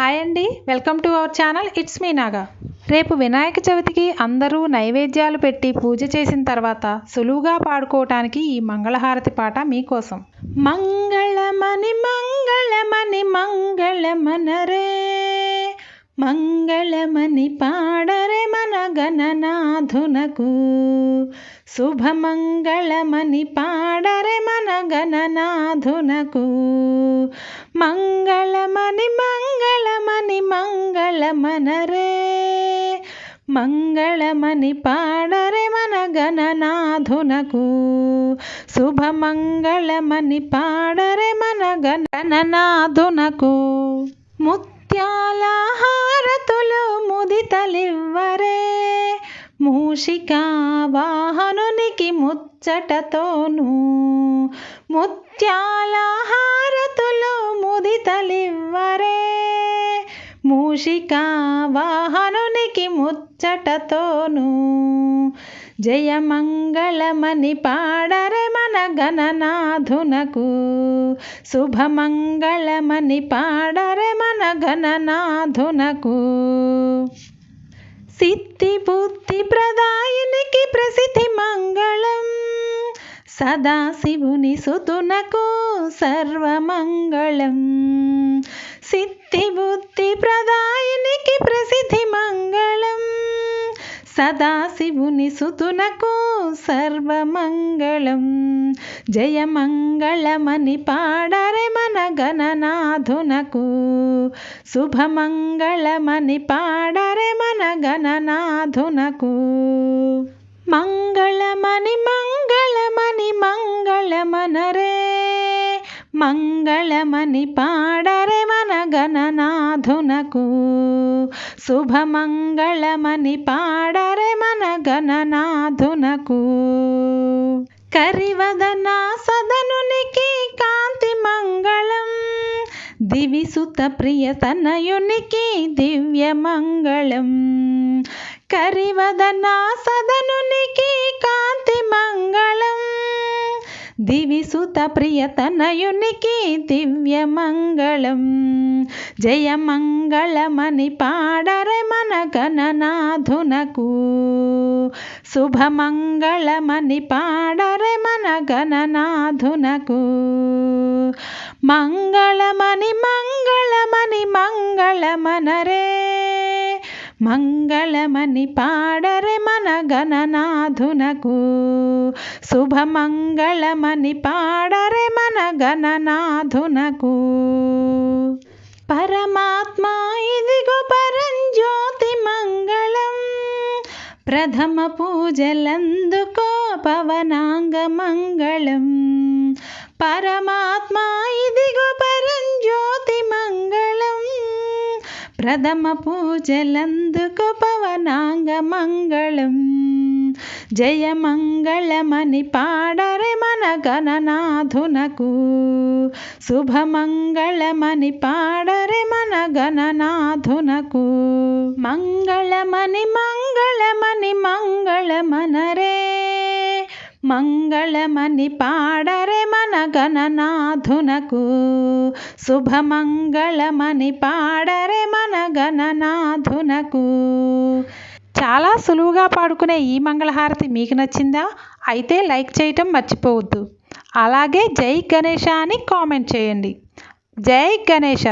Hi అండి welcome to our channel it's me Naga రేపు వినాయక చవితికి అందరూ నైవేద్యాలు పెట్టి పూజ చేసిన తర్వాత సులువుగా పాడుకోవటానికి ఈ మంగళహారతి పాట మీకోసం. మంగళమని మంగళమని మంగళమనరే మంగళమని పాడరే మన గణనాథునకు శుభమంగళమని పాడరే మన గణనాథునకు మంగళమని మంగళ మంగళమనరే మంగళమని పాడరే మన గణనాథునకు శుభమంగళమని పాడరే మన గణనాథునకు ముత్యాల హారతులు ముదితలివ్వరే మూషికా వాహనునికి ముచ్చటతోను. ముత్యాల హారతులు ముదితలి మూషికా వాహనునికి ముచ్చటతోను. జయమంగళమని పాడరే మన గణనాథునకు శుభమంగళమని పాడరే మన గణనాథునకు సిద్ధి బుద్ధి ప్రదాయునికి ప్రసిద్ధి మంగళం. సదాశివుని సుతునకు సర్వమంగళం. సిద్ధి సదాశివుని సుతునకు సర్వమంగళం. జయమంగళమని పాడరే మన గణనాథునకు శుభమంగళమని పాడరే మన గణనాథునకు మంగళమని మంగళమని మంగళమనరే. మంగళమణి పాడ గణనాథునకు శుభమంగళమని పాడరే మన గణనాథునకు కరివదన సదనునికి కాంతి మంగళం దివిసుత ప్రియ తనయునికి దివ్య మంగళం. కరివదన సదనునికి కాంతి మంగళం దివిసుత ప్రియతనయునికి దివ్య మంగళం. జయమంగళమని పాడరే మన గణనాథునకు శుభమంగళమని పాడరే మన గణనాథునకు మంగళమని మంగళమని మంగళమనరే మంగళమని పాడరే మన గణనాథునకు. శుభమంగళమని పాడరే మన గణనాథునకు. పరమాత్మ ఇదిగో పరంజ్యోతి మంగళం. ప్రథమ పూజలందుకో పవనాంగ మంగళం. పరమాత్మ ప్రథమ పూజలందుకు పవనాంగ మంగళం. జయమంగళమని పాడరే మన గణనాథునకు శుభమంగళమని పాడరే మన గణనాథునకు మంగళమని మంగళమని మంగళమనరే. మంగళమని పాడరే మన గణనాథునకు శుభమంగళమని పాడరే మన గణనాథునకు చాలా సులువుగా పాడుకునే ఈ మంగళహారతి మీకు నచ్చిందా? అయితే లైక్ చేయటం మర్చిపోవద్దు. అలాగే జై గణేష అని కామెంట్ చేయండి. జై గణేష.